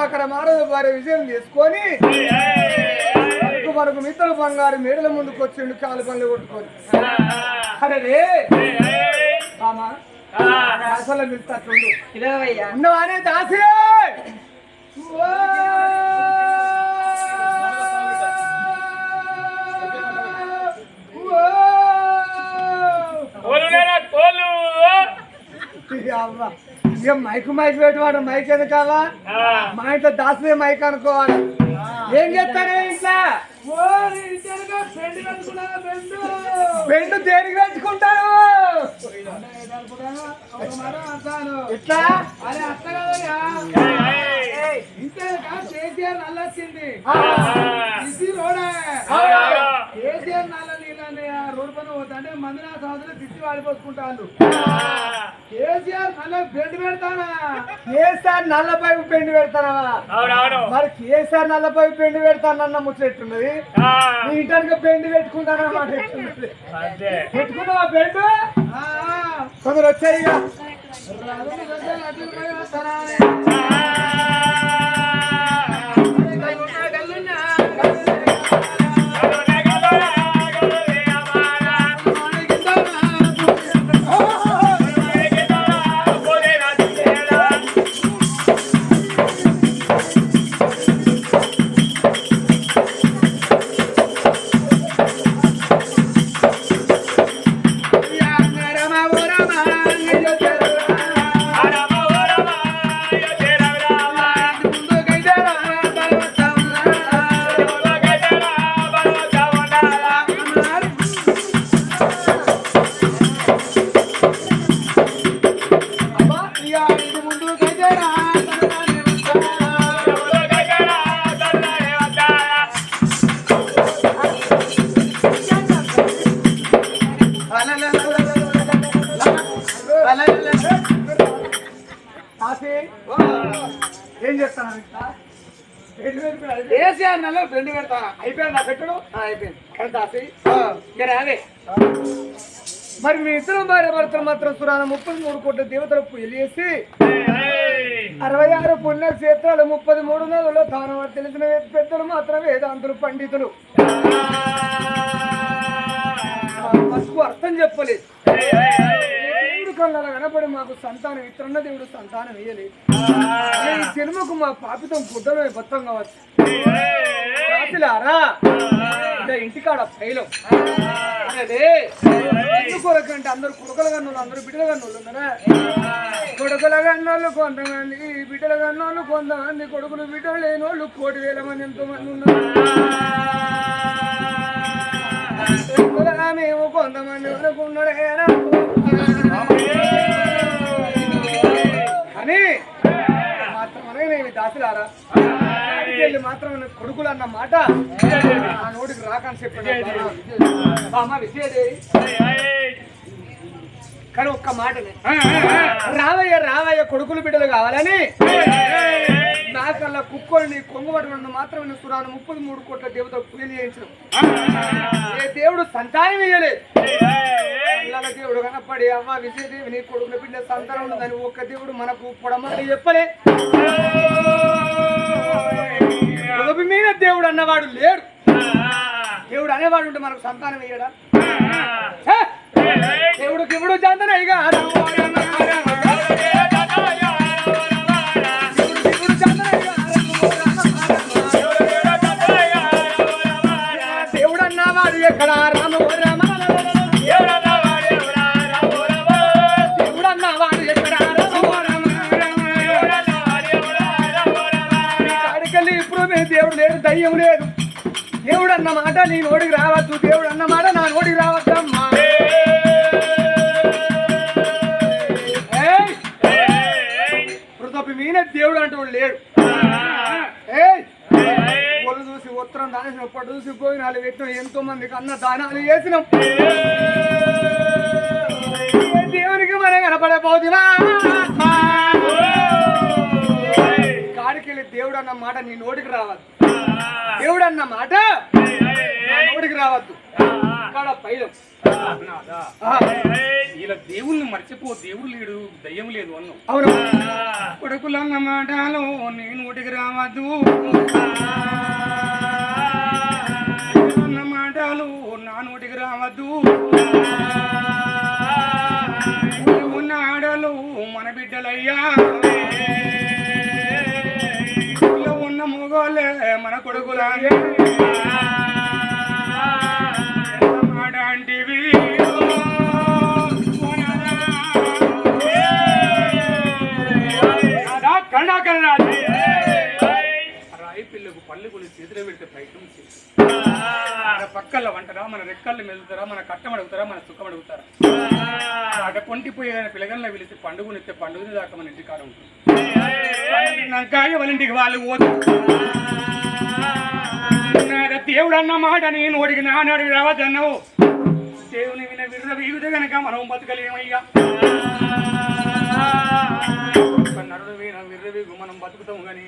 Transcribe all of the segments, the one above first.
అక్కడ మారదు వారి విజయం చేసుకొని మనకు మిత్రుల బంగారు మేడల ముందుకు వచ్చిండు కాలు పనులు కొట్టుకొని. అరే అసలు పిలవయ్యా ఉన్నవానే దాసి! ఇక మైక్ మైక్ పెట్టువాడు మైక్ ఎందుకు కావా మా ఇంట్లో దాసే మైక్ అనుకోవాలి. ఏం చేస్తానే ఇంట్లో? బెండు దేనికి పెంచుకుంటాను ఇట్లా? కేసీఆర్ నల్లొచ్చింది. ఇది రోడే. కేసీఆర్ నల్ల నీళ్ళని ఆ రోడ్డు పైన పోతుంటే మందిరా సంవత్సరం తిట్టి వాడిపోసుకుంటాను కేసీఆర్ నల్ల బెడ్ పెడతానా? కేసీఆర్ నల్ల పైపు పెండి పెడతానవా అవునవును. మరి కేసీఆర్ నల్ల పైపు పెండి పెడతానన్న ముచ్చట్టున్నది నీ ఇంటానికి పెండి పెట్టుకుంటానన్నమాట ఎట్లున్నది అంతే. పెట్టుకున్నావా బెండు? ఆ, కొందరు వచ్చాయి ఇక. ఏం చేస్తాను. కేసీఆర్ నల్ల బెండ్ పెడతానా అయిపోయిందా పెట్టడం? అయిపోయింది. ఇక రావే. మరి మీ ఇద్దరు భార్య భర్తలు మాత్రం సురాన ముప్పై మూడు కోట్ల దేవతలు పెళ్ళి చేసి అరవై ఆరు పుణ్య క్షేత్రాలు ముప్పది మూడు నెలల్లో తాను తెలిసిన పెద్దలు మాత్రం వేదాంతులు పండితులు. మనకు అర్థం చెప్పలేదు. కళ్ళ కనపడి మాకు సంతానం ఇతరున్న దేవుడు సంతానం వేయలేదు ఈ సినిమాకు మా పాపితం గుడ్డమే బతం కావచ్చు. రాసిలారా ఇంటికాడ పైలం అదే ఎందుకొరకంటే అందరు కొడుకుల గన్నోళ్ళు అందరు బిడ్డల గన్నోళ్ళు ఉన్నారా? కొడుకుల కన్నోళ్ళు కొంతమంది బిడ్డల కన్నోళ్ళు కొంతమంది కొడుకులు బిడ్డలు వాళ్ళు కోటి వేల మంది ఎంతో మంది ఉన్నారు. కొడుకులుగా కొంతమంది వరకు ఉన్నాడేనా కానీ మాత్రమే నేను దాసులారా. వెళ్ళి మాత్రం కొడుకులు అన్న మాట ఆ నోటికి రాకని చెప్పాడు బామ్మ విజయదేవి కానీ ఒక్క మాటనే. రావయ్య రావయ్య కొడుకులు బిడ్డలు కావాలని నాకల్లా కుక్కోని కొంగుబడి మాత్రమే సురాను ముప్పది మూడు కోట్ల దేవత పూజలు చేయించడం. ఏ దేవుడు సంతానం ఇయ్యలేదు. పిల్లల దేవుడు కనపడి అమ్మ విజయదేవి నీ కొడుకుల బిడ్డ సంతానం ఉన్నదని ఒక్క దేవుడు మనకు పొడమని చెప్పలే. మీద దేవుడు అన్నవాడు లేడు. దేవుడు అనేవాడు ఉంటే మనకు సంతానం ఇయ్యడా? ఛే! దేవుడు కివుడు చందనయ్యగా నీ నోడికి రావద్దు. దేవుడు అన్నమాట నా నోడికి రావద్దమ్మా. ఏయ్! పృథ్వీ మీన దేవుడు అంటూ లేడు. ఒళ్ళు చూసి ఉత్తరం దానేసిన పట్టు చూసి భోజనాలు పెట్టినాం. ఎంతో మందికి అన్న దానాలు చేసినాం. దేవునికి మనం కనపడబోతున్నా మాట నీ నోటికి రావద్దు. దేవుడు అన్న మాట నా నోటికి రావద్దు. ఇక్కడ పైలం ఇలా దేవుణ్ణి మర్చిపో దేవుడు లేడు దయ్యం లేదు అన్నావు. అవును. కొడుకులన్న మాటలు నేను ఊటికి రావద్దు. అన్న మాటలు నా నోటికి రావద్దు. ఉన్న ఆడలు మన బిడ్డలయ్యా. కొడుకులా ఎంత మాట అంటివి రాయి పిల్లకు పళ్ళు కొన్ని చేతిలో పెడితే ప్రయత్నం చేసి మన పక్కల వంటరా మన రెక్కల్ని మెదులుతారా మన కట్టం అడుగుతారా మన సుఖం అడుగుతారా? అట కొంటిపోయి పిల్లగల్ని పిలిచి పండుగనిస్తే పండుగని దాకా మన ఇంటికాడ ఉంటుంది. వాళ్ళ ఇంటికి వాళ్ళు పోతారు? దేవుడు అన్న మాట నేను ఒడికి నానాడు రావద్దన్నావు. దేవుని విన విర్ర వీగుతే గనక మనం బతకలేమయ్యా. నరుడు విన విర్ర వీగు మనం బతుకుతాము కానీ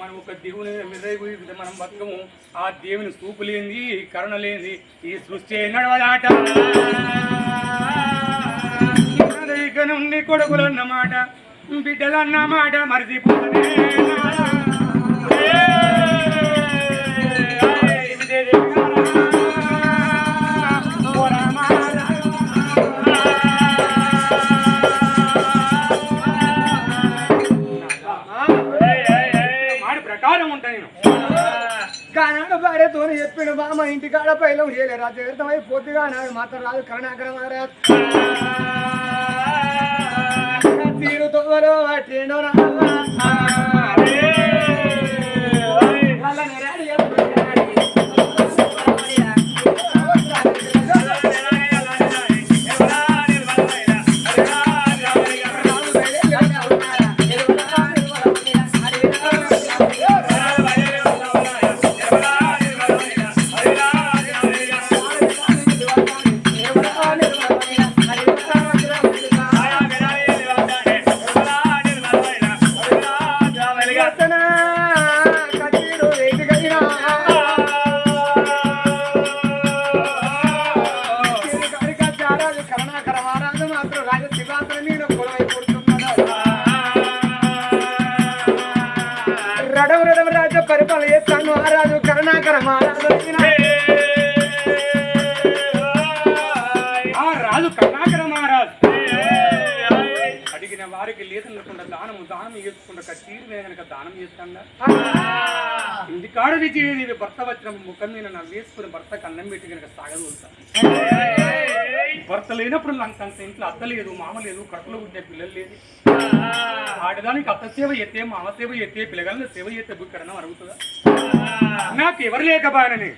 మనం ఒక దేవుని విర్ర వీగితే మనం బతుకము. ఆ దేవుని చూపు లేనిది కరుణ లేనిది ఈ సృష్టి నడవదాట. ఇక నుండి కొడుకులు అన్నమాట బిడ్డలు అన్నమాట మరిచిపోతే కానాడు భార్యతో చెప్పిన బామ ఇంటికాడ పైలం చేయలేరు ఆ తీర్థమై పొద్దుగా నాడు మాత్రం రాదు కరుణాకర మహారాజ్ తీరు తీరు మీద కనుక దానం చేస్తాడా? ఇది కాడ విజయదేవి భర్త వచ్చిన ముఖం మీద నా వేసుకుని భర్తకు అన్నం పెట్టి కనుక సాగదులుతా. భర్త లేనప్పుడు నాకు అంత ఇంట్లో అత్త లేదు మామ లేదు కడుపులో ఉండే పిల్లలు లేదు. ఆడదానికి అత్త సేవ ఎత్తే మామ సేవ ఎత్తే పిల్లగాళ్ళ సేవ ఎత్తే బుక్కడనం అడుగుతుందా నాకు ఎవరు లేకబానని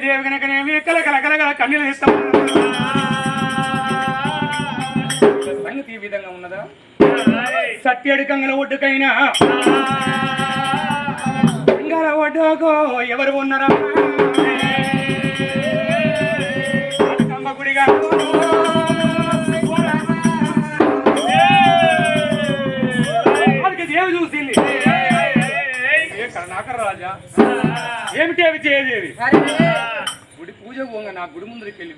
దేవి కనుకనేమి కల కల కల కల కన్నీళ్ళు ఇస్తాం సంగతి ఈ విధంగా ఉన్నదా? సత్యడి కంగల ఒడ్డుకైనా. గంగల ఒడ్డుకో ఎవరు ఉన్నారా? కమ్మ గుడిగా అది చూసింది. ఏ రాజా? ఏమిటి అవి చేయదేవి? గుడి పూజ పోగా నా గుడి ముందరికి వెళ్ళి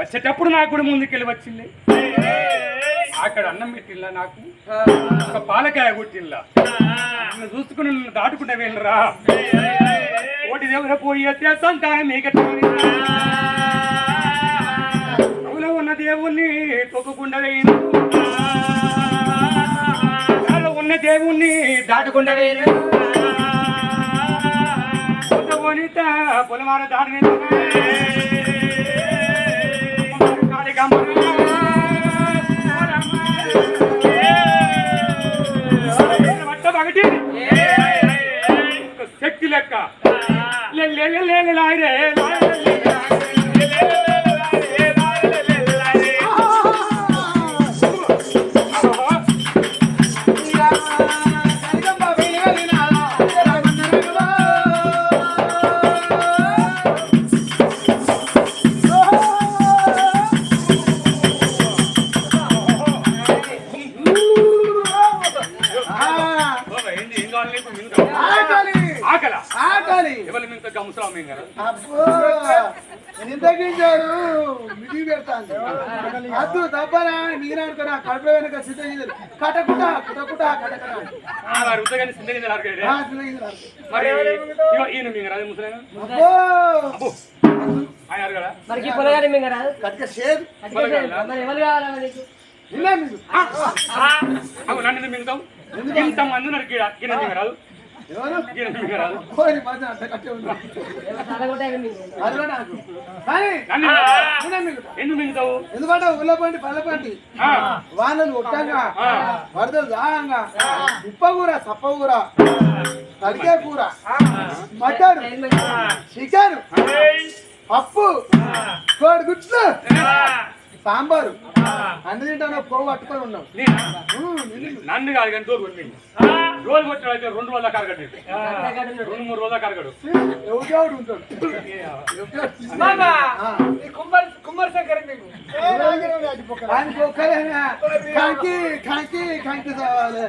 వచ్చేటప్పుడు నా గుడి ముందుకెళ్ళి వచ్చింది. అక్కడ అన్నం పెట్టిల్లా నాకు? ఒక పాలకాయ కొట్టిల్లా? నన్ను చూసుకుని నన్ను దాటుకుంటే వెళ్ళరా. ఓటి దేవుడ పోయి సంతానం అవులో ఉన్న దేవుణ్ణి తొక్కకుండా వేయను. ఉన్న దేవుణ్ణి దాటకుండా వేయను. పొలమార దాడిని శక్తి లెక్క. లే లే లే లే లే. వెనక సిద్ధగించాడు కటకుట కుటకుట కటకట ఆ, మరి ఉత్తగానే సింధగింజలు అరగడే ఆ, సిద్ధగించాడు మరి ఇగో ఈయన మీకు రాదు ముసలాయన అబ్బో అబ్బో ఆయన అరగడా మనకి పొలగాని మింగ రాదు కట్క షేర్ మరి ఎవరు కావాలా నీకు ఇలా మీకు అవు నన్ను ఎందుకు మింగుతాం ఇంత మంది ఉన్నారు గీడ గిన్నె మింగ ఎందుకంటే ఉల్లపండి పల్లపండి వానలు ఒట్టంగా వరదలు దాహంగా ఉప్ప కూర సప్ప కూర తలిగే కూర మటన్ చికెన్ పప్పు కోడి గుడ్లు సాంబారు అన్ని తింటాను పోవు పట్టుకొని ఉన్నావు నేనా? ఉమ్, నిన్ను. కాదు కానీ రోజు కొట్టి రోజు కొట్టాడు అయితే రెండు రోజుల కరగడు రెండు మూడు రోజుల కరగడు ఎవడెవడు ఉంటాడు కుమ్మరి కుమ్మరి శంకర్ మీకు ఆయనకి ఒక్కరేనా కాకి కాకి కాకి కావాలి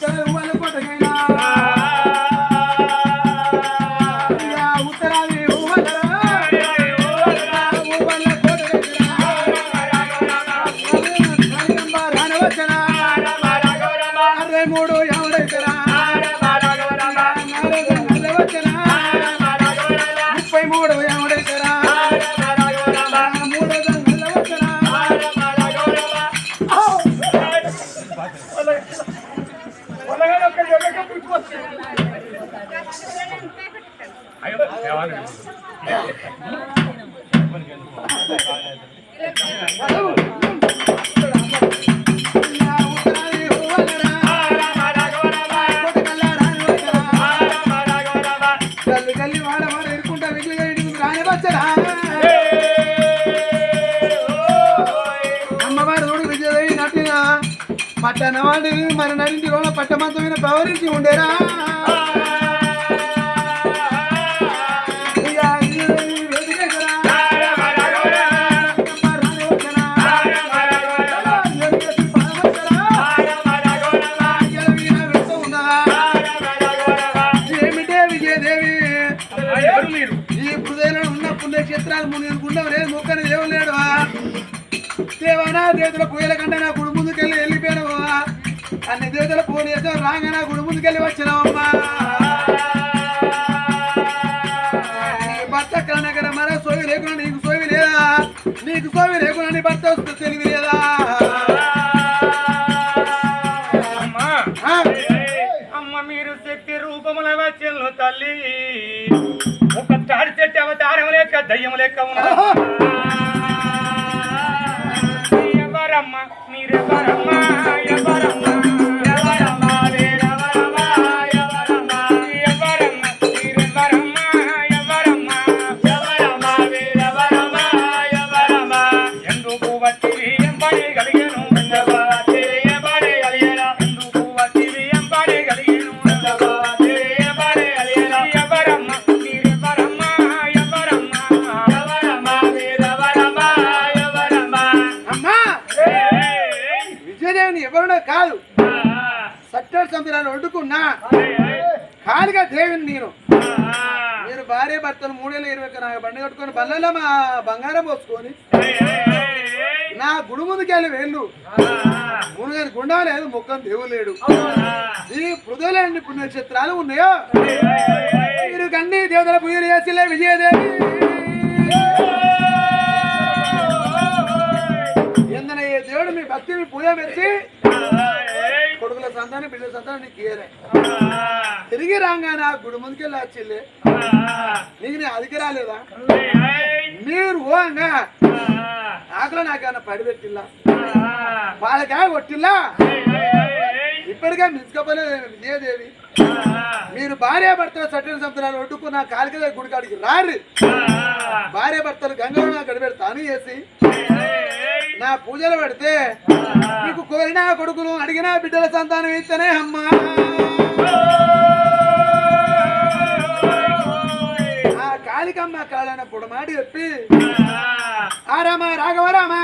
chơi quá పట్టణ వాడిని మన నడింటి కూడా పట్టమంతమైన పవరించి ఉండేరా దేవతల పూయల కంటే నా గుడి ముందుకెళ్ళి వెళ్ళిపోయాను అన్ని దేవతల పూలు చేస్తే రాగా నా గుడి ముందుకెళ్ళి వచ్చినావమ్మా. భర్త కనగర మన సోవి లేకుండా నీకు సోవి లేదా? నీకు సోవి లేకుండా నీ భర్త వస్తే తెలివి లేదా? అమ్మా. మీరు శక్తి రూపముల వచ్చెను తల్లి. ఒక తాడి చెట్టు అవతారం లేక దయ్యం లెక్క ఉన్నది cama, mire para కాదు. సత్య సంతులను వండుకున్నా కాలిగా దేవిని నేను. మీరు భార్య భర్తలు మూడేళ్ళు ఇరవై నాకు బండి కట్టుకొని బల్లలో మా బంగారం పోసుకొని నా గుడి ముందుకెళ్ళి వెళ్ళు మునుగని గుండా లేదు ముఖం దేవు లేడు. ఈ హృదయలేని పుణ్యక్షేత్రాలు ఉన్నాయో? మీరు గండి దేవతల పూజలు చేసిలే విజయదేవి. ఎందన ఏ దేవుడు మీ భక్తి మీ పూజ మెచ్చి కొడుకుల సంతానం బిడ్డల సంతానం నీకు తిరిగి రాగా నా గుడి ముందుకెళ్ళి చెల్లి నీకు నీ అదికి రాలేదా? మీరు ఓంగా ఆకులో నాకేమన్నా పడిపెట్టిల్లా వాళ్ళకాయ కొట్టిల్లా? ఇప్పటికే మించుకోపోలేదు విజయదేవి మీరు భార్య భర్తలు సట్టిన సంవత్సరాలు ఒడ్డుకున్న నా గుడికాడికి రారు. భార్య భర్తలు గంగలో నా గడిపెడతాను చేసి నా పూజలు పెడితే నీకు కోరిన కొడుకులు అడిగినా బిడ్డల సంతానం ఇస్తేనే అమ్మా. ఆ కాళికమ్మ కాళన పొడమాటి చెప్పి ఆ రాఘవరామా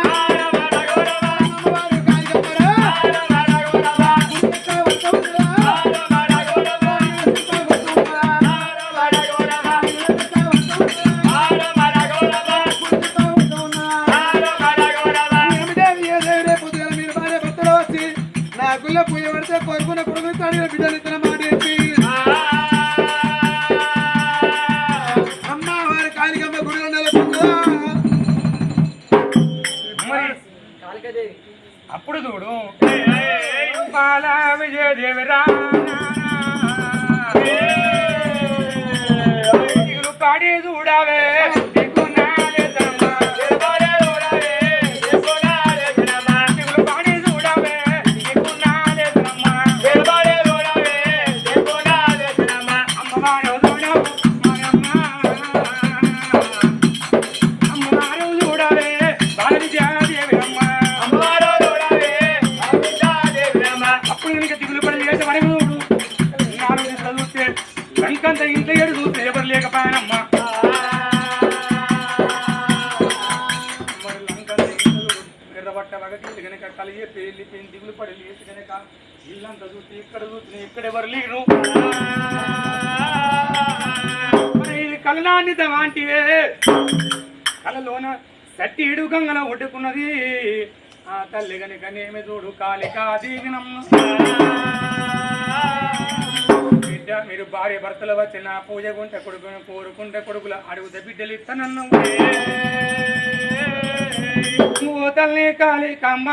అప్పుడు చూడు బాల విజయదేవి రా దిగులు పాడి చూడవే లంకంత ఇంట్లో ఏడు చూస్తే ఎవరు లేకపోయానమ్మా. మరి లంకంత ఇంట్లో చూడు గనక కలిగే పేర్లి పేరు దిగులు పడి లేచి గనక ఇల్లంతా చూసి ఇక్కడ చూసి ఇక్కడ ఎవరు లేరు. మరి ఇది కలనాన్నిత వాంటివే కలలోన సట్టి ఇడు గంగన ఒడ్డుకున్నది. ఆ తల్లి గనుక నేమి చూడు కాళికా దీవినమ్మ బిడ్డ మీరు భార్య భర్తలు వచ్చిన పూజ గుంట కొడుకును కోరుకుంటే కొడుకుల అడుగుత బిడ్డలు ఇస్తానన్ను మూతల్ని తల్లి కాళికమ్మ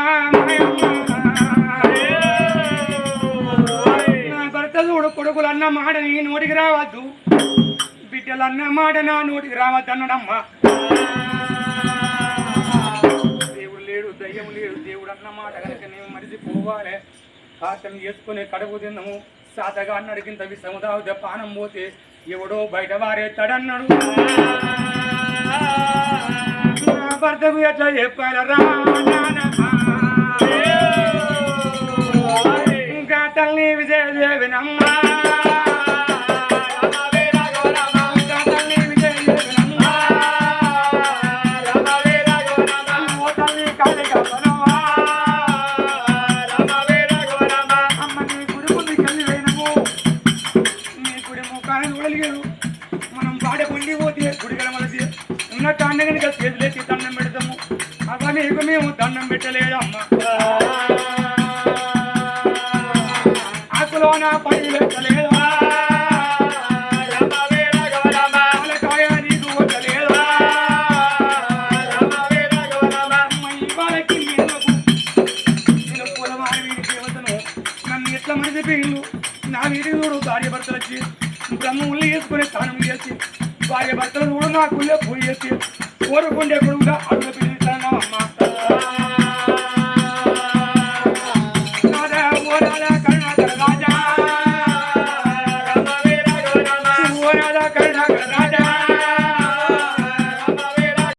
నా భర్త చూడు కొడుకులు అన్న మాట నీ నోటికి రావద్దు. బిడ్డలు అన్న మాట నా నోటికి రావద్దు అన్నాడమ్మా దేవుడు లేడు దయ్యం లేడు దేవుడు అన్న మాట కనుక నేను మరిచిపోవాలి. కాసం చేసుకుని కడుపు తిన్నాము. సాతగా అన్నడికింత విషము తాగితే పానం పోతే ఎవడో బయట వారేస్తాడన్నాడు నా భర్తకు ఎట్లా చెప్పాలరా bagulho